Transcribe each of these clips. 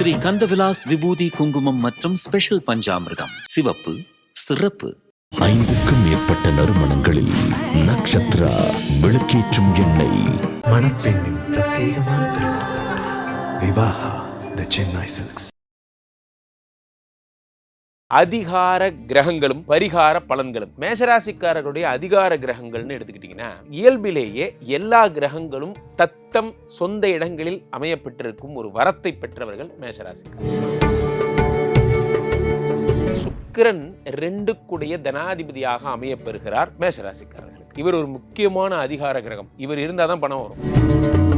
ஸ்ரீ கந்தவிலாஸ் விபூதி குங்குமம் மற்றும் ஸ்பெஷல் பஞ்சாமிர்தம். சிவப்பு சிறப்பு. ஐந்துக்கும் மேற்பட்ட நறுமணங்களில் நக்ஷத்ரா விளக்கேற்றும் எண்ணெய். மணப்பெண்ணின் பிரத்யேகமான திருமணம் விவாஹா த சென்னை சில்க்ஸ் அதிகார கிரகங்களும் பரிகார பலன்களும். மேஷராசிக்காரர்களுடைய அதிகார கிரகங்கள்னு எடுத்துக்கிட்டிங்கன்னா இயல்பிலேயே எல்லா கிரகங்களும் தத்தம் சொந்த இடங்களில் அமையப்பட்டிருக்கும் ஒரு வரத்தை பெற்றவர்கள் மேஷராசிக்காரர்கள். சுக்கிரன் ரெண்டுக்குடைய தனாதிபதியாக அமையப்பெறுகிறார் மேஷராசிக்காரர்களுக்கு இவர் ஒரு முக்கியமான அதிகார கிரகம். இவர் இருந்தால் தான் பணம் வரும்.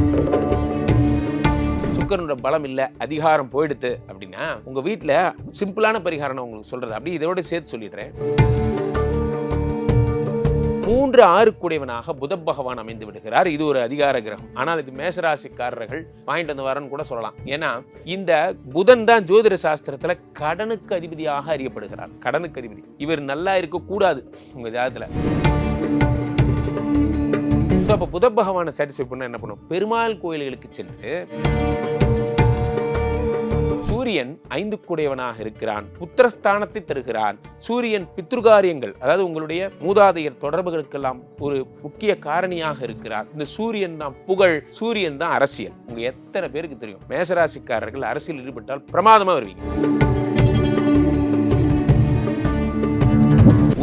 சுக்கரனோட பலம் இல்லை அதிகாரம் போயிடுத்து அப்படின்னா உங்க வீட்டில் சிம்பிளான பரிகாரம் நான் உங்களுக்கு சொல்றது. அப்படி இதோட சேர்த்து சொல்லிடுறேன். மூன்று ஆறுக்குடையவனாக புத பகவான் அமைந்து விடுகிறார். இது ஒரு அதிகார கிரகம். ஆனால் இது மேசராசிக்காரர்கள் வாங்கிட்டு வந்து வரன்னு கூட சொல்லலாம். ஏன்னா இந்த புதன் தான் ஜோதிட சாஸ்திரத்துல கடனுக்கு அதிபதியாக அறியப்படுகிறார். கடனுக்கு அதிபதி. இவர் நல்லா இருக்க கூடாது உங்க ஜாதத்துல. அப்போ புத பகவானை சாட்டிஸ்ஃபை பண்ண என்ன பண்ணும்? பெருமாள் கோயில்களுக்கு சென்று சூரியன் ஐந்து கூடையவனாக இருக்கிறான் புத்திரஸ்தானத்தை தருகிறான். சூரியன் பித்ருகாரியங்கள் அதாவது உங்களுடைய மூதாதையர் தொடர்புகளுக்கெல்லாம் ஒரு முக்கிய காரணியாக இருக்கிறார். இந்த சூரியன் தான் புகழ் சூரியன் தான் அரசியல். உங்க எத்தனை பேருக்கு தெரியும்? மேசராசிக்காரர்கள் அரசியல் ஈடுபட்டால் பிரமாதமா வருவீங்க.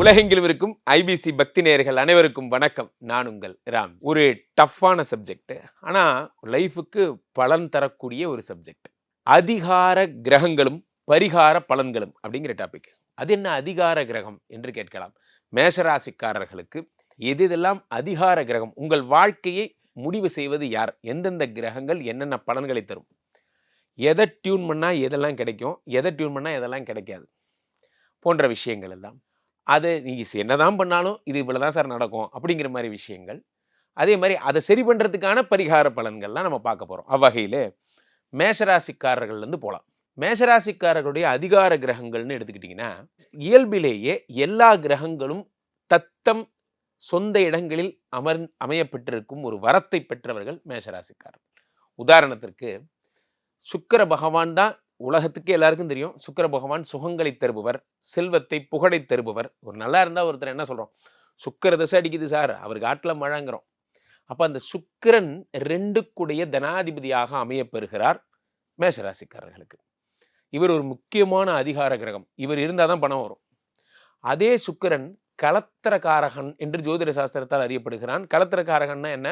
உலகெங்கிலும் இருக்கும் ஐபிசி பக்தி நேயர்கள் அனைவருக்கும் வணக்கம். நான் உங்கள் ராம். ஒரு டஃப்பான சப்ஜெக்ட் ஆனா லைஃபுக்கு பலன் தரக்கூடிய ஒரு சப்ஜெக்ட் அதிகார கிரகங்களும் பரிகார பலன்களும் அப்படிங்கிற டாபிக் அது என்ன அதிகார கிரகம் என்று கேட்கலாம். மேஷராசிக்காரர்களுக்கு எது எதெல்லாம் அதிகார கிரகம் உங்கள் வாழ்க்கையை முடிவு செய்வது யார்? எந்தெந்த கிரகங்கள் என்னென்ன பலன்களை தரும்? எதை டியூன் பண்ணால் எதெல்லாம் கிடைக்கும்? எதை டியூன் பண்ணால் எதெல்லாம் கிடைக்காது? போன்ற விஷயங்கள் எல்லாம். அது நீங்கள் என்னதான் பண்ணாலும் இது இவ்வளோ தான் சார் நடக்கும் அப்படிங்கிற மாதிரி விஷயங்கள். அதே மாதிரி அதை சரி பண்ணுறதுக்கான பரிகார பலன்கள்லாம் நம்ம பார்க்க போகிறோம் அவ்வகையில் மேஷராசிக்காரர்கள்லேருந்து போகலாம் மேஷராசிக்காரர்களுடைய அதிகார கிரகங்கள்னு எடுத்துக்கிட்டிங்கன்னா இயல்பிலேயே எல்லா கிரகங்களும் தத்தம் சொந்த இடங்களில் அமர் அமையப்பட்டிருக்கும் ஒரு வரத்தை பெற்றவர்கள் மேஷராசிக்காரர்கள். உதாரணத்திற்கு சுக்கிர பகவான் தான் உலகத்துக்கே எல்லாருக்கும் தெரியும். சுக்கிர பகவான் சுகங்களை தருபவர் செல்வத்தை புகழை தருபவர். ஒரு நல்லா இருந்தால் ஒருத்தர் என்ன சொல்கிறோம் சுக்கிர தசை அடிக்குது சார் அவர் காட்டில் மழைங்கிறோம். அப்போ அந்த சுக்கிரன் ரெண்டுக்குடைய தனாதிபதியாக அமையப்பெறுகிறார் மேஷராசிக்காரர்களுக்கு. இவர் ஒரு முக்கியமான அதிகார கிரகம். இவர் இருந்தால் தான் பணம் வரும். அதே சுக்கிரன் கலத்திரக்காரகன் என்று ஜோதிட சாஸ்திரத்தால் அறியப்படுகிறான். கலத்திரக்காரகன்னா என்ன?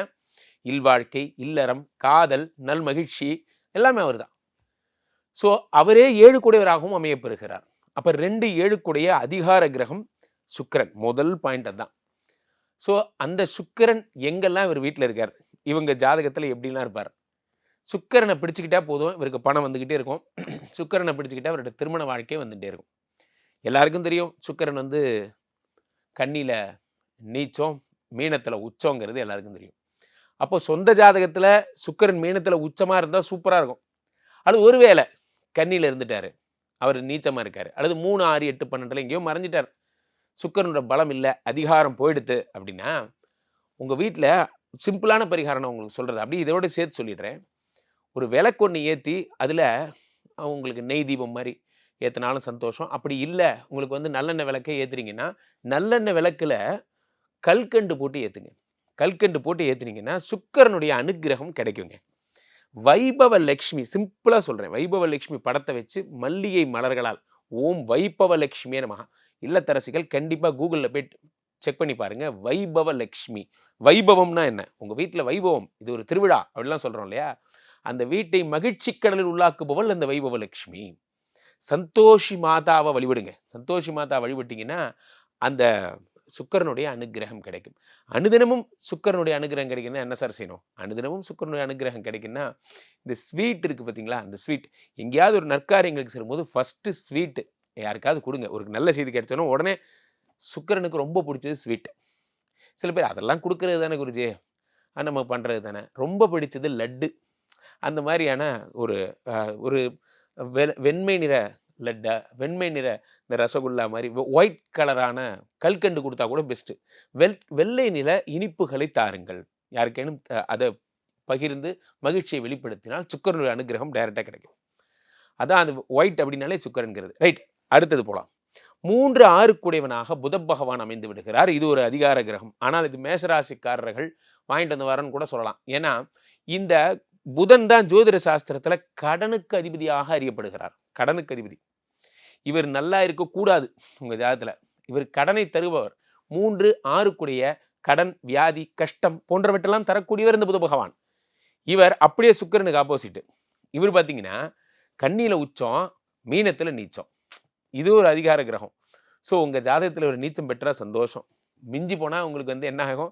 இல்வாழ்க்கை இல்லறம் காதல் நல்மகிழ்ச்சி எல்லாமே அவர் தான் ஸோ அவரே ஏழு கூடையவராகவும் அமையப்பெறுகிறார். அப்போ ரெண்டு ஏழு கூடைய அதிகார கிரகம் சுக்கரன். முதல் பாயிண்ட் அதுதான். ஸோ அந்த சுக்கிரன் எங்கெல்லாம் இவர் வீட்டில் இருக்கார்? இவங்க ஜாதகத்தில் எப்படிலாம் இருப்பார்? சுக்கரனை பிடிச்சிக்கிட்டா போதும். இவருக்கு பணம் வந்துக்கிட்டே இருக்கும். சுக்கரனை பிடிச்சிக்கிட்டா அவரோட திருமண வாழ்க்கையே வந்துகிட்டே இருக்கும். எல்லாருக்கும் தெரியும் சுக்கிரன் வந்து கண்ணியில் நீச்சம் மீனத்தில் உச்சங்கிறது எல்லாருக்கும் தெரியும். அப்போ சொந்த ஜாதகத்தில் சுக்கிரன் மீனத்தில் உச்சமாக இருந்தால் சூப்பராக இருக்கும். அது ஒருவேளை கன்னியில் இருந்துட்டார். அவர் நீச்சமாக இருக்கார். அல்லது மூணு ஆறு எட்டு பன்னெண்டில் எங்கேயோ மறைஞ்சிட்டார். சுக்கரனோட பலம் இல்லை அதிகாரம் போயிடுத்து அப்படின்னா உங்கள் வீட்டில் சிம்பிளான பரிகாரம் நான் உங்களுக்கு சொல்கிறது அப்படி இதோட சேர்த்து சொல்லிடுறேன். ஒரு விளக்கொன்று ஏற்றி அதில் உங்களுக்கு நெய் தீபம் மாதிரி ஏற்றினாலும் சந்தோஷம். அப்படி இல்லை உங்களுக்கு வந்து நல்லெண்ணெய் விளக்கே ஏற்றுறீங்கன்னா நல்லெண்ணெய் விளக்கில் கல்கண்டு போட்டு ஏற்றுங்க கல்கண்டு போட்டு ஏற்றுனீங்கன்னா சுக்கரனுடைய அனுக்கிரகம் கிடைக்குங்க. வைபவ லக்ஷ்மி சிம்பிளாக சொல்கிறேன் வைபவ லக்ஷ்மி படத்தை வச்சு மல்லிகை மலர்களால். ஓம் வைபவ லக்ஷ்மியே நமகா இல்லத்தரசிகள் கண்டிப்பாக கூகுளில் போய் செக் பண்ணி பாருங்கள் வைபவ லக்ஷ்மி வைபவம்னா என்ன? உங்கள் வீட்டில் வைபவம் இது ஒரு திருவிழா அப்படிலாம் சொல்கிறோம் இல்லையா? அந்த வீட்டை மகிழ்ச்சி கடலில் உள்ளாக்குபவள் அந்த வைபவ லக்ஷ்மி சந்தோஷி மாதாவை வழிபடுங்க. சந்தோஷி மாதா வழிபட்டிங்கன்னா அந்த சுக்கரனுடைய அனுகிரகம் கிடைக்கும். அனுதினமும் சுக்கரனுடைய அனுகிரகம் கிடைக்குன்னா என்ன சார் செய்யணும்? அனுதினமும் சுக்கரனுடைய அனுகிரகம் கிடைக்குன்னா இந்த ஸ்வீட் இருக்குது பார்த்தீங்களா? அந்த ஸ்வீட். எங்கேயாவது ஒரு நற்காரியங்களுக்கு சேரும்போது ஃபஸ்ட்டு ஸ்வீட்டு யாருக்காவது கொடுங்க. ஒரு நல்ல செய்தி கிடைச்சாலும் உடனே சுக்கரனுக்கு ரொம்ப பிடிச்சது ஸ்வீட். சில பேர் அதெல்லாம் கொடுக்குறது தானே குருஜி. நம்ம பண்ணுறது தானே. ரொம்ப பிடிச்சது லட்டு. அந்த மாதிரியான ஒரு ஒரு வெ வெண்மை நிற லட்டை வெண்மை நிற இந்த ரசகுல்லா மாதிரி ஒயிட் கலரான கல்கண்டு கொடுத்தா கூட பெஸ்ட்டு வெல் வெள்ளை நிற இனிப்புகளை தாருங்கள். யாருக்கேனும் அதை பகிர்ந்து மகிழ்ச்சியை வெளிப்படுத்தினால் சுக்கரனுடைய அனுகிரகம் டைரெக்டாக கிடைக்கும். அதான் அது ஒயிட் அப்படின்னாலே சுக்கரன்கிறது. ரைட் அடுத்தது போகலாம் மூன்று ஆறுக்குடையவனாக புத பகவான் அமைந்து விடுகிறார். இது ஒரு அதிகார கிரகம். ஆனால் இது மேசராசிக்காரர்கள் வாங்கிட்டு வந்து வரன்னு கூட சொல்லலாம். ஏன்னா இந்த புதன் தான் ஜோதிட சாஸ்திரத்தில் கடனுக்கு அதிபதியாக அறியப்படுகிறார். கடனுக்கு அதிபதி. இவர் நல்லா இருக்கக்கூடாது உங்கள் ஜாதகத்தில். இவர் கடனை தருபவர். மூன்று ஆறுக்குடைய கடன் வியாதி கஷ்டம் போன்றவற்றெல்லாம் தரக்கூடியவர் இந்த புத பகவான். இவர் அப்படியே சுக்கரனுக்கு ஆப்போசிட்டு இவர் பார்த்தீங்கன்னா கண்ணியில் உச்சம் மீனத்தில் நீச்சம். இது ஒரு அதிகார கிரகம். ஸோ உங்கள் ஜாதகத்தில் ஒரு நீச்சம் பெற்றால் சந்தோஷம். மிஞ்சி போனால் உங்களுக்கு வந்து என்ன ஆகும்?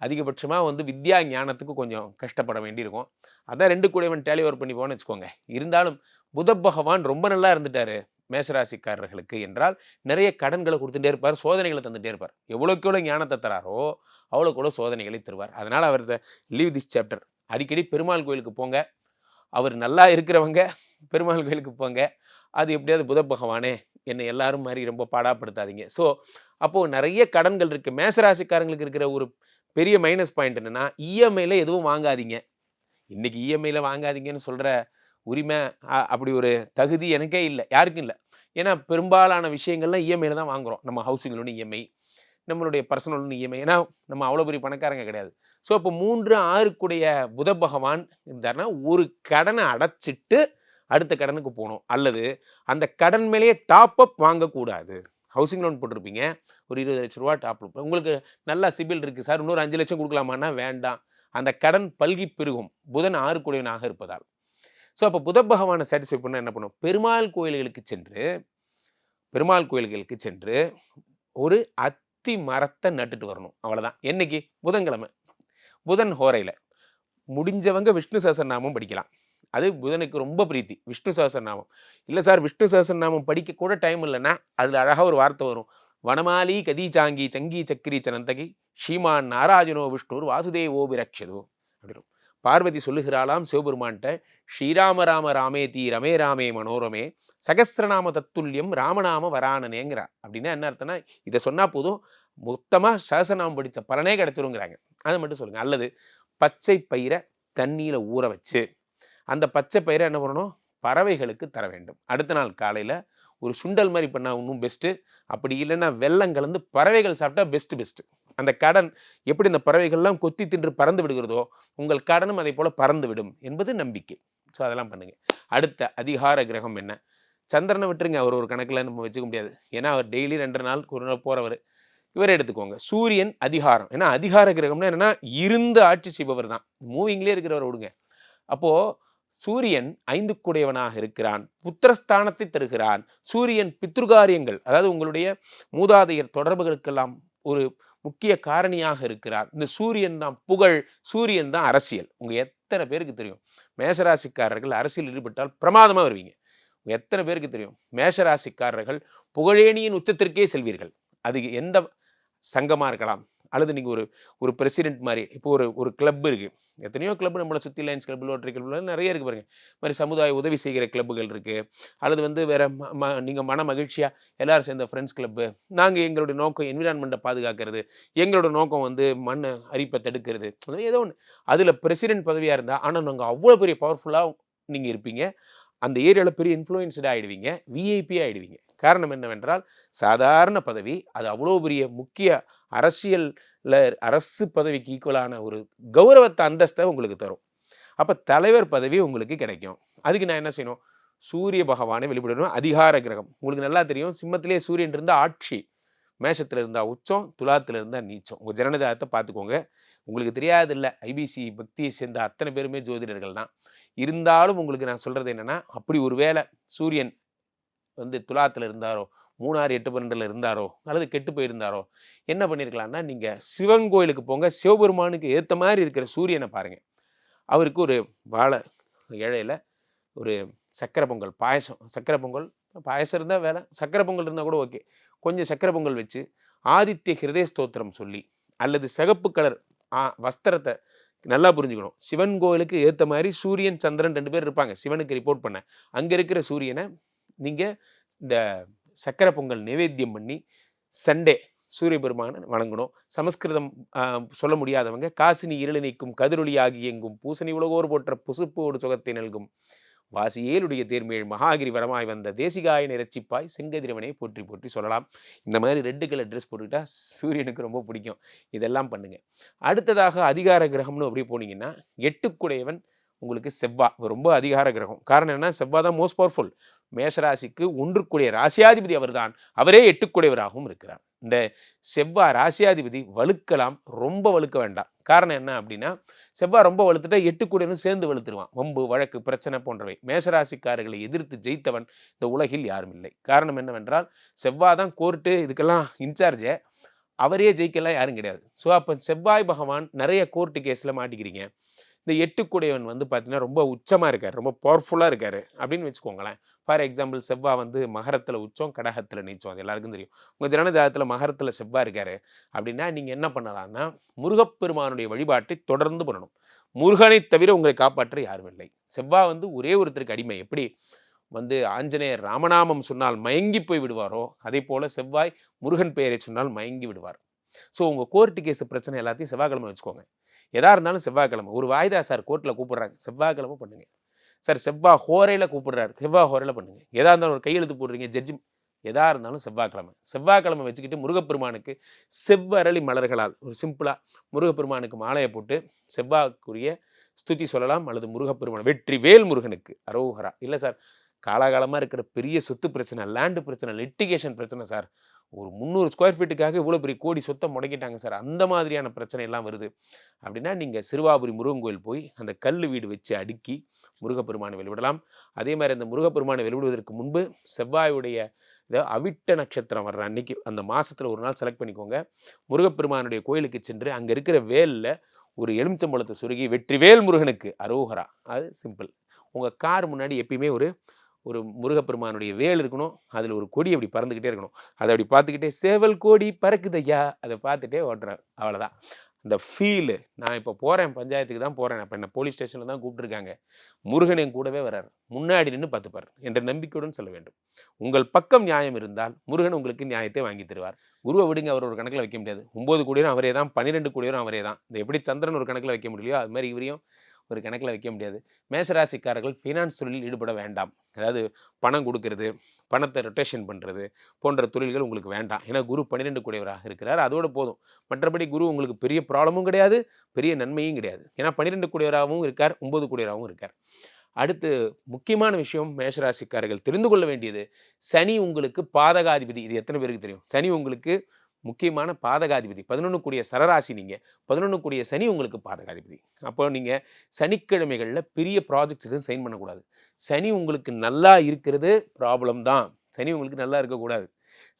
அதிகபட்சமாக வந்து வித்யா ஞானத்துக்கு கொஞ்சம் கஷ்டப்பட வேண்டியிருக்கும். அதான் ரெண்டு கூடவன் டேலி ஒர்க் பண்ணி போன்னு வச்சுக்கோங்க. இருந்தாலும் புத பகவான் ரொம்ப நல்லா இருந்துட்டாரு. மேசராசிக்காரர்களுக்கு என்றால் நிறைய கடன்களை கொடுத்துட்டே இருப்பார் சோதனைகளை தந்துட்டே இருப்பார். எவ்வளோக்கு எவ்வளோ ஞானத்தை தராரோ அவ்வளோக்கு எவ்வளோ சோதனைகளை தருவார். அதனால் அவர் லீவ் திஸ் சாப்டர் அடிக்கடி பெருமாள் கோயிலுக்கு போங்க. அவர் நல்லா இருக்கிறவங்க பெருமாள் கோயிலுக்கு போங்க. அது எப்படியாவது புத பகவானே என்னை எல்லாரும் மாதிரி ரொம்ப பாடாப்படுத்தாதீங்க. ஸோ அப்போது நிறைய கடன்கள் இருக்குது மேசராசிக்காரங்களுக்கு இருக்கிற ஒரு பெரிய மைனஸ் பாயிண்ட் என்னென்னா இஎம்ஐயில் எதுவும் வாங்காதீங்க. இன்றைக்கி இஎம்ஐயில் வாங்காதீங்கன்னு சொல்கிற உரிமை அப்படி ஒரு தகுதி எனக்கே இல்லை. யாருக்கும் இல்லை. ஏன்னா பெரும்பாலான விஷயங்கள்லாம் இஎம்ஐயில் தான் வாங்குறோம். நம்ம ஹவுசிங் லோன் இஎம்ஐ நம்மளுடைய பர்சனல் லோன் இஎம்ஐ. ஏன்னா நம்ம அவ்வளோ பெரிய பணக்காரங்க கிடையாது. ஸோ இப்போ மூன்று ஆறுக்குடைய புத பகவான் இருந்தாருன்னா ஒரு கடனை அடைச்சிட்டு அடுத்த கடனுக்கு போகணும். அல்லது அந்த கடன் மேலேயே டாப் அப் வாங்கக்கூடாது. ஹவுசிங் லோன் போட்டிருப்பீங்க. ஒரு இருபது லட்ச ரூபா டாப் அப் உங்களுக்கு நல்லா சிபில் இருக்குது சார். இன்னொரு அஞ்சு லட்சம் கொடுக்கலாமான்னா வேண்டாம். அந்த கடன் பல்கி பெருகும். புதன் ஆறுக்குடையவனாக இருப்பதால். ஸோ அப்போ புத பகவானை சாட்டிஸ்ஃபை பண்ண என்ன பண்ணும்? பெருமாள் கோயில்களுக்கு சென்று பெருமாள் கோயில்களுக்கு சென்று ஒரு அத்தி மரத்தை நட்டுட்டு வரணும். அவ்வளோதான் என்னைக்கு? புதன்கிழமை. புதன் ஹோரையில். முடிஞ்சவங்க விஷ்ணு சஹஸ்ரநாமம் படிக்கலாம். அது புதனுக்கு ரொம்ப பிரீத்தி. விஷ்ணு சஹஸ்ரநாமம் இல்லை சார் விஷ்ணு சஹஸ்ரநாமம் படிக்க கூட டைம் இல்லைன்னா அதில் அழகாக ஒரு வார்த்தை வரும். வனமாலி கதீச்சாங்கி சங்கி சக்கரி சனந்தகி ஸ்ரீமான் நாராஜனோ விஷ்ணுர் வாசுதேவோபி ரக்ஷதோ அப்படின்னு பார்வதி சொல்லுகிறாளாம் சிவபெருமான்கிட்ட ஸ்ரீராம ராம ராமேதி ரமே ராமே மனோரமே சகசிரநாம தத்துல்யம் ராமநாம வராணனேங்கிறார் அப்படின்னா என்ன அர்த்தம்னா இதை சொன்னால் போதும் மொத்தமாக சகசிரநாமம் படித்த பலனே கிடச்சிருங்கிறாங்க. அதை மட்டும் சொல்லுங்கள் அல்லது பச்சை பயிரை தண்ணியில் ஊற வச்சு அந்த பச்சை பயிரை என்ன பண்ணணும்? பறவைகளுக்கு தர வேண்டும். அடுத்த நாள் காலையில் ஒரு சுண்டல் மாதிரி பண்ணால் இன்னும் பெஸ்ட்டு அப்படி இல்லைன்னா வெல்லம் கலந்து பறவைகள் சாப்பிட்டா பெஸ்ட்டு பெஸ்ட்டு அந்த கடன் எப்படி இந்த பறவைகள்லாம் கொத்தி தின்று பறந்து விடுகிறதோ உங்கள் கடனும் அதே போல் பறந்து விடும் என்பது நம்பிக்கை. ஸோ அதெல்லாம் பண்ணுங்க. அடுத்த அதிகார கிரகம் என்ன? சந்திரனை விட்டுருங்க. அவர் ஒரு கணக்கில் நம்ம வச்சுக்க முடியாது. ஏன்னா அவர் டெய்லி ரெண்டு நாள் ஒரு நாள் போகிறவர் இவரை எடுத்துக்கோங்க. சூரியன் அதிகாரம். ஏன்னா அதிகார கிரகம்னா என்னன்னா இருந்து ஆட்சி செய்பவர் தான். மூவிங்லேயே இருக்கிறவர் விடுங்க. அப்போது சூரியன் ஐந்து கூடையவனாக இருக்கிறான். புத்திரஸ்தானத்தை தருகிறான். சூரியன் பித்ருகாரியங்கள் அதாவது உங்களுடைய மூதாதையர் தொடர்புகளுக்கெல்லாம் ஒரு முக்கிய காரணியாக இருக்கிறார். இந்த சூரியன் தான் புகழ். சூரியன் தான் அரசியல். உங்கள் எத்தனை பேருக்கு தெரியும்? மேஷராசிக்காரர்கள் அரசியல் ஈடுபட்டால் பிரமாதமாக வருவீங்க. எத்தனை பேருக்கு தெரியும்? மேஷராசிக்காரர்கள் புகழேணியின் உச்சத்திற்கே செல்வீர்கள். அது எந்த சங்கமாக இருக்கலாம்? அல்லது நீங்கள் ஒரு ஒரு பிரசிடென்ட் மாதிரி இப்போ ஒரு ஒரு கிளப் இருக்குது எத்தனையோ கிளப் நம்மளை சுற்றி லைன்ஸ் கிளப் லோட்டரி கிளப் நிறைய இருக்குது பாருங்க. மாதிரி சமுதாய உதவி செய்கிற கிளப்புகள் இருக்குது அல்லது வந்து வேற ம- ம- மன மகிழ்ச்சியாக எல்லோரும் சேர்ந்த ஃப்ரெண்ட்ஸ் கிளப்பு நாங்கள் எங்களுடைய நோக்கம் என்விரான்மெண்ட்டை பாதுகாக்கிறது எங்களோட நோக்கம் வந்து மண் அரிப்பை தடுக்கிறது. அது ஏதோ ஒன்று அதில் பிரசிடென்ட் பதவியாக இருந்தால் ஆனால் நாங்கள் அவ்வளோ பெரிய பவர்ஃபுல்லாக நீங்கள் இருப்பீங்க. அந்த ஏரியாவில் பெரிய இன்ஃப்ளூயன்ஸ்டாக ஆகிடுவீங்க விஐபி ஆகிடுவீங்க காரணம் என்னவென்றால் சாதாரண பதவி அது அவ்வளோ பெரிய முக்கிய அரசியலில் அரசு பதவிக்கு ஈக்குவலான ஒரு கௌரவத்தை அந்தஸ்தை உங்களுக்கு தரும். அப்போ தலைவர் பதவி உங்களுக்கு கிடைக்கும். அதுக்கு நான் என்ன செய்யணும்? சூரிய பகவானை வெளிப்படணும் அதிகார கிரகம். உங்களுக்கு நல்லா தெரியும். சிம்மத்திலே சூரியன் இருந்தால் ஆட்சி மேஷத்தில் இருந்தால் உச்சம் துலாத்தில் இருந்தால் நீச்சம். உங்கள் ஜனநாயகத்தை பார்த்துக்கோங்க. உங்களுக்கு தெரியாது இல்லை ஐபிசி பக்தியை சேர்ந்த அத்தனை பேருமே ஜோதிடர்கள் தான். இருந்தாலும் உங்களுக்கு நான் சொல்கிறது என்னென்னா அப்படி ஒரு வேளை சூரியன் வந்து துலாத்தில் இருந்தாரோ மூணாறு எட்டு பன்னெண்டில் இருந்தாரோ அல்லது கெட்டு போயிருந்தாரோ என்ன பண்ணியிருக்கலாம்னா நீங்கள் சிவன் கோயிலுக்கு போங்க சிவபெருமானுக்கு ஏற்ற மாதிரி இருக்கிற சூரியனை பாருங்கள் அவருக்கு ஒரு வாழை இழையில் ஒரு சக்கரை பொங்கல் பாயசம். சக்கரை பொங்கல் பாயசம் இருந்தால் வேலை சக்கரை பொங்கல் இருந்தால் கூட ஓகே. கொஞ்சம் சக்கரை பொங்கல் வச்சு ஆதித்ய ஹிருதய ஸ்தோத்திரம் சொல்லி அல்லது சிகப்பு கலர் ஆ வஸ்திரத்தை நல்லா புரிஞ்சுக்கணும். சிவன் கோயிலுக்கு ஏற்ற மாதிரி சூரியன் சந்திரன் ரெண்டு பேர் இருப்பாங்க. சிவனுக்கு ரிப்போர்ட் பண்ண. அங்கே இருக்கிற சூரியனை நீங்கள் இந்த சக்கரை பொங்கல் நைவேத்தியம் பண்ணி சண்டே சூரிய பெருமானை வணங்கணும். சமஸ்கிருதம் சொல்ல முடியாதவங்க காசினி இருளை நீக்கும் கதிரொலி ஆகி எங்கும் பூசணி உலகோர் போற்ற புசுப்போடு சுகத்தை நல்கும். வாசியேலுடைய தேர்மேல் மகாகிரி வரமாய் வந்த தேசிகாய நிறச்சிப்பாய் செங்கதிரவனை போற்றி போற்றி சொல்லலாம். இந்த மாதிரி ரெட்டு கலர் ட்ரெஸ் போட்டுக்கிட்டா சூரியனுக்கு ரொம்ப பிடிக்கும். இதெல்லாம் பண்ணுங்கள் அடுத்ததாக அதிகார கிரகம்னு அப்படி போனீங்கன்னா எட்டுக்குடையவன் உங்களுக்கு செவ்வா. ரொம்ப அதிகார கிரகம். காரணம் என்ன? செவ்வாய் தான் மோஸ்ட் பவர்ஃபுல் மேஷராசிக்கு ஒன்றுக்குடைய ராசியாதிபதி அவர்தான். அவரே எட்டுக்குடையவராகவும் இருக்கிறார். இந்த செவ்வாய் ராசியாதிபதி வலுக்கலாம் ரொம்ப வலுக்க வேண்டாம். காரணம் என்ன அப்படின்னா செவ்வாய் ரொம்ப வலுத்துட்டா எட்டுக்குடையனும் சேர்ந்து வலுத்துருவான் வம்பு வழக்கு பிரச்சனை போன்றவை. மேஷராசிக்காரர்களை எதிர்த்து ஜெயித்தவன் இந்த உலகில் யாரும் இல்லை. காரணம் என்னவென்றால் செவ்வாய் தான் கோர்ட்டு இதுக்கெல்லாம் இன்சார்ஜே. அவரே ஜெயிக்கலாம் யாரும் கிடையாது. ஸோ அப்போ செவ்வாய் பகவான் நிறைய கோர்ட்டு கேஸில் மாட்டிக்கிறீங்க. இந்த எட்டுக்குடையவன் வந்து பார்த்தீங்கன்னா ரொம்ப உச்சமாக இருக்கார். ரொம்ப பவர்ஃபுல்லாக இருக்கார். அப்படின்னு வச்சுக்கோங்களேன். ஃபார் எக்ஸாம்பிள் செவ்வாய் வந்து மகரத்தில் உச்சம் கடகத்தில் நீச்சம். அது எல்லாருக்கும் தெரியும். உங்கள் ஜனன ஜாதகத்தில் மகரத்தில் செவ்வாய் இருக்கார் அப்படின்னா நீங்கள் என்ன பண்ணலாம்னா முருகப்பெருமானுடைய வழிபாட்டை தொடர்ந்து பண்ணணும். முருகனை தவிர உங்களை காப்பாற்ற யாரும் இல்லை. செவ்வாய் வந்து ஒரே ஒருத்தருக்கு அடிமை. எப்படி? வந்து ஆஞ்சநேயர் ராமநாமம் சொன்னால் மயங்கி போய் விடுவாரோ அதே போல் செவ்வாய் முருகன் பெயரை சொன்னால் மயங்கி விடுவார். ஸோ உங்கள் கோர்ட்டு கேஸ் பிரச்சனை எல்லாத்தையும் செவ்வாய்க்கிழமை வச்சுக்கோங்க. எதாக இருந்தாலும் செவ்வாய்க்கிழமை. ஒரு வாய்தா சார் கோர்ட்டில் கூப்பிட்றாங்க. செவ்வாய்க்கிழமை பண்ணுங்கள் சார் செவ்வாய் ஹோரையில் கூப்பிடுறாரு. செவ்வாய் ஹோரையில் பண்ணுங்கள் எதாக இருந்தாலும் ஒரு கையெழுத்து போடுறீங்க ஜட்ஜி. எதா இருந்தாலும் செவ்வாய்க்கிழமை. செவ்வாய்க்கிழமை வச்சுக்கிட்டு முருகப்பெருமானுக்கு செவ்வரளி மலர்களால் ஒரு சிம்பிளாக முருகப்பெருமானுக்கு மாலையை போட்டு செவ்வாய்க்குரிய ஸ்துதி சொல்லலாம் அல்லது முருகப்பெருமான் வெற்றி வேல் முருகனுக்கு அரோகரா. இல்லை சார் காலாகாலமாக இருக்கிற பெரிய சொத்து பிரச்சனை லேண்டு பிரச்சனை லிட்டிகேஷன் பிரச்சனை சார். ஒரு முந்நூறு ஸ்கொயர் ஃபீட்டுக்காக இவ்வளோ பெரிய கோடி சொத்தை முடக்கிட்டாங்க சார். அந்த மாதிரியான பிரச்சனை எல்லாம் வருது. அப்படின்னா நீங்கள் சிறுவாபுரி முருகன் கோயில் போய் அந்த கல் வீடு வச்சு அடுக்கி முருகப்பெருமானை வெளிவிடலாம் அதே மாதிரி அந்த முருகப்பெருமானை வெளிவிடுவதற்கு முன்பு செவ்வாயுடைய இதை அவிட்ட நட்சத்திரம் வர்ற அன்னைக்கு அந்த மாதத்தில் ஒரு நாள் செலக்ட் பண்ணிக்கோங்க. முருகப்பெருமானுடைய கோயிலுக்கு சென்று அங்கே இருக்கிற வேலில் ஒரு எலுமிச்சம்பழத்தை சுருகி வெற்றிவேல் முருகனுக்கு அரோகரா. அது சிம்பிள் உங்கள் கார் முன்னாடி எப்பயுமே ஒரு ஒரு முருகப்பெருமானுடைய வேல் இருக்கணும். அதில் ஒரு கொடி அப்படி பறந்துக்கிட்டே இருக்கணும். அதை அப்படி பார்த்துக்கிட்டே சேவல் கோடி பறக்குதையா? அதை பார்த்துட்டே ஓட்டுறேன் அவ்வளோதான் அந்த ஃபீலு. நான் இப்போ போகிறேன் பஞ்சாயத்துக்கு தான் போகிறேன் இப்போ என்ன போலீஸ் ஸ்டேஷனில் தான் கூப்பிட்டுருக்காங்க முருகன் என் கூடவே வர்றார். முன்னாடி நின்று பார்த்துப்பார் என்ற நம்பிக்கையுடன் சொல்ல வேண்டும். உங்கள் பக்கம் நியாயம் இருந்தால் முருகன் உங்களுக்கு நியாயத்தை வாங்கி தருவார். குருவை விடுங்க அவர் ஒரு கணக்கில் வைக்க முடியாது. ஒம்பது கோடியும் அவரே தான் பன்னிரெண்டு கோடியும் அவரே தான். இந்த எப்படி சந்திரன் ஒரு கணக்கில் வைக்க முடியலையோ அது மாதிரி இவரையும் ஒரு கணக்கில் வைக்க முடியாது. மேசராசிக்காரர்கள் ஃபினான்ஸ் தொழிலில் ஈடுபட வேண்டாம். அதாவது பணம் கொடுக்கறது பணத்தை ரொட்டேஷன் பண்ணுறது போன்ற தொழில்கள் உங்களுக்கு வேண்டாம். ஏன்னா குரு பன்னிரெண்டு கூடியவராக இருக்கிறார். அதோட போதும். மற்றபடி குரு உங்களுக்கு பெரிய ப்ராப்ளமும் கிடையாது பெரிய நன்மையும் கிடையாது. ஏன்னா பன்னிரெண்டு கூடியவராகவும் இருக்கார் ஒன்பது கூடியவராகவும் இருக்கார். அடுத்து முக்கியமான விஷயம் மேஷராசிக்காரர்கள் தெரிந்து கொள்ள வேண்டியது சனி உங்களுக்கு பாதகாதிபதி. இது எத்தனை பேருக்கு தெரியும்? சனி உங்களுக்கு முக்கியமான பாதகாதிபதி. பதினொன்று கூடிய சரராசி நீங்கள் பதினொன்று கூடிய சனி உங்களுக்கு பாதகாதிபதி. அப்போ நீங்கள் சனிக்கிழமைகளில் பெரிய ப்ராஜெக்ட்ஸ் எதுவும் சைன் பண்ணக்கூடாது. சனி உங்களுக்கு நல்லா இருக்கிறது ப்ராப்ளம் தான். சனி உங்களுக்கு நல்லா இருக்கக்கூடாது.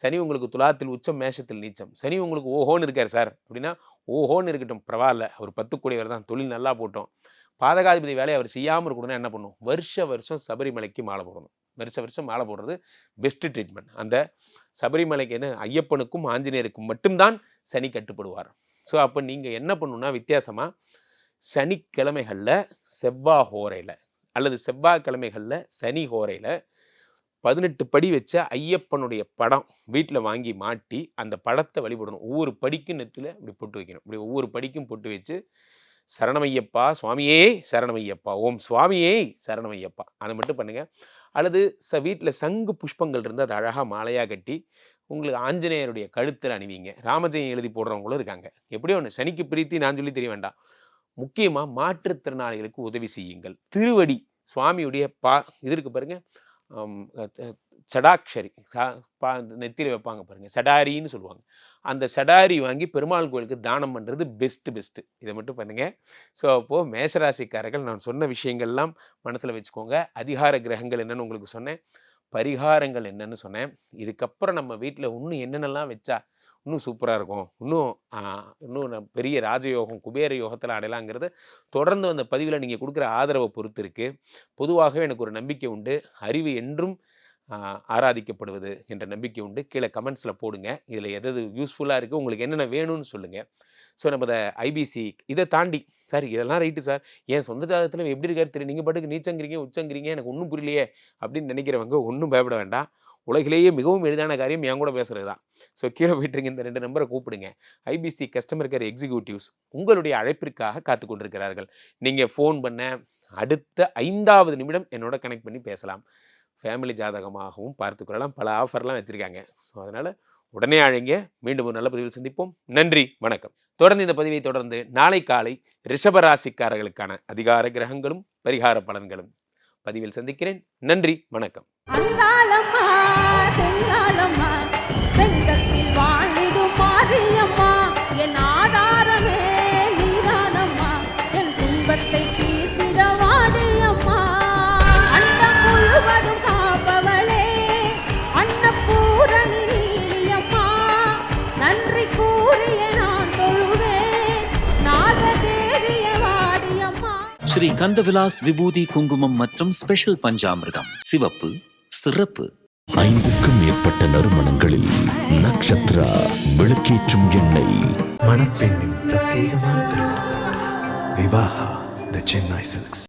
சனி உங்களுக்கு துலாத்தில் உச்சம் மேஷத்தில் நீச்சம். சனி உங்களுக்கு ஓஹோன்னு இருக்கார் சார் அப்படின்னா ஓஹோன்னு இருக்கட்டும் பரவாயில்ல. அவர் பத்து கூடியவர் தான். தொழில் நல்லா போட்டோம். பாதகாதிபதி வேலையை அவர் செய்யாமல் இருக்கணும்னா என்ன பண்ணும்? வருஷ வருஷம் சபரிமலைக்கு மாலை போடணும். வருஷ வருஷம் மாலை போடுறது பெஸ்ட் ட்ரீட்மெண்ட் அந்த சபரிமலைக்கு என்ன? ஐயப்பனுக்கும் ஆஞ்சநேயருக்கும் மட்டும்தான் சனி கட்டுப்படுவார். ஸோ அப்போ நீங்கள் என்ன பண்ணணும்னா வித்தியாசமாக சனிக்கிழமைகளில் செவ்வாய் ஹோரையில் அல்லது செவ்வாய்க்கிழமைகளில் சனி ஹோரையில் பதினெட்டு படி வச்ச ஐயப்பனுடைய படம் வீட்டில் வாங்கி மாட்டி அந்த படத்தை வழிபடணும். ஒவ்வொரு படிக்கும் நெத்தில் இப்படி போட்டு வைக்கணும். இப்படி ஒவ்வொரு படிக்கும் பொட்டு வச்சு சரணமையப்பா சுவாமியே சரணமையப்பா ஓம் சுவாமியே சரணமையப்பா. அதை மட்டும் பண்ணுங்கள் அல்லது ச வீட்டில் சங்கு புஷ்பங்கள் இருந்து அதை அழகாக மாலையாக கட்டி உங்களுக்கு ஆஞ்சநேயருடைய கழுத்தில் அணிவிங்க. ராமஜெயம் எழுதி போடுறவங்களும் இருக்காங்க. எப்படியோ ஒன்று சனிக்கு பிரீத்தி நான் சொல்லி தெரிய வேண்டாம். முக்கியமாக மாற்றுத்திறனாளிகளுக்கு உதவி செய்யுங்கள். திருவடி சுவாமியுடைய பா இது இருக்கு பாருங்க. சடாக்ஷரி சா- பா நெத்திரி வைப்பாங்க பாருங்கள் சடாரின்னு சொல்லுவாங்க. அந்த சடாரி வாங்கி பெருமாள் கோயிலுக்கு தானம் பண்ணுறது பெஸ்ட்டு பெஸ்ட்டு இதை மட்டும் பண்ணுங்கள் ஸோ அப்போது மேஷராசிக்காரர்கள் நான் சொன்ன விஷயங்கள்லாம் மனசில் வச்சுக்கோங்க. அதிகார கிரகங்கள் என்னன்னு உங்களுக்கு சொன்னேன். பரிகாரங்கள் என்னென்னு சொன்னேன். இதுக்கப்புறம் நம்ம வீட்டில் இன்னும் என்னென்னலாம் வச்சா இன்னும் சூப்பராக இருக்கும். இன்னும் இன்னும் பெரிய ராஜயோகம் குபேர யோகத்தில் அடையலாங்கிறது தொடர்ந்து அந்த பதிவில் நீங்கள் கொடுக்குற ஆதரவை பொறுத்து இருக்குது பொதுவாகவே எனக்கு ஒரு நம்பிக்கை உண்டு. அறிவு என்றும் ஆராதிக்கப்படுவது என்ற நம்பிக்கை உண்டு. கீழே கமெண்ட்ஸில் போடுங்க. இதில் எது யூஸ்ஃபுல்லாக இருக்குது உங்களுக்கு என்னென்ன வேணும்னு சொல்லுங்கள் ஸோ நம்ம அதை ஐபிசி இதை தாண்டி சார் இதெல்லாம் ரைட்டு சார். என் சொந்த ஜாதகத்தில் எப்படி இருக்காரு தெரியும் நீங்கள் பாட்டுக்கு நீச்சங்கிறீங்க உச்சங்கிறீங்க எனக்கு ஒன்றும் புரியலையே அப்படின்னு நினைக்கிறவங்க ஒன்றும் பயப்பட வேண்டாம். உலகிலேயே மிகவும் எளிதான காரியம் என் கூட பேசுகிறது தான். ஸோ கீழே போயிட்டுருங்க இந்த ரெண்டு நம்பரை கூப்பிடுங்க. ஐபிசி கஸ்டமர் கேர் எக்ஸிக்யூட்டிவ்ஸ் உங்களுடைய அழைப்பிற்காக காத்து கொண்டிருக்கிறார்கள். நீங்கள் ஃபோன் பண்ண அடுத்த ஐந்தாவது நிமிடம் என்னோட கனெக்ட் பண்ணி பேசலாம். ஃபேமிலி ஜாதகமாகவும் பார்த்துக்கொள்ளலாம் பல ஆஃபர்லாம் வச்சுருக்காங்க. ஸோ அதனால் உடனே அழைங்க. மீண்டும் ஒரு நல்ல பதிவில் சந்திப்போம். நன்றி வணக்கம். தொடர்ந்து இந்த பதிவை தொடர்ந்து நாளை காலை ரிஷபராசிக்காரர்களுக்கான அதிகார கிரகங்களும் பரிகார பலன்களும் பதிவில் சந்திக்கிறேன். நன்றி வணக்கம். ஸ்ரீ கந்தவிலாஸ் விபூதி குங்குமம் மற்றும் ஸ்பெஷல் பஞ்சாமிர்தம். சிவப்பு சிறப்பு. ஐந்துக்கும் மேற்பட்ட நறுமணங்களில் நக்ஷத்ரா விளக்கேற்றும் எண்ணெய். மணப்பெண்ணின் பிரத்யேகமான விவாஹா த சென்னை சில்க்ஸ்.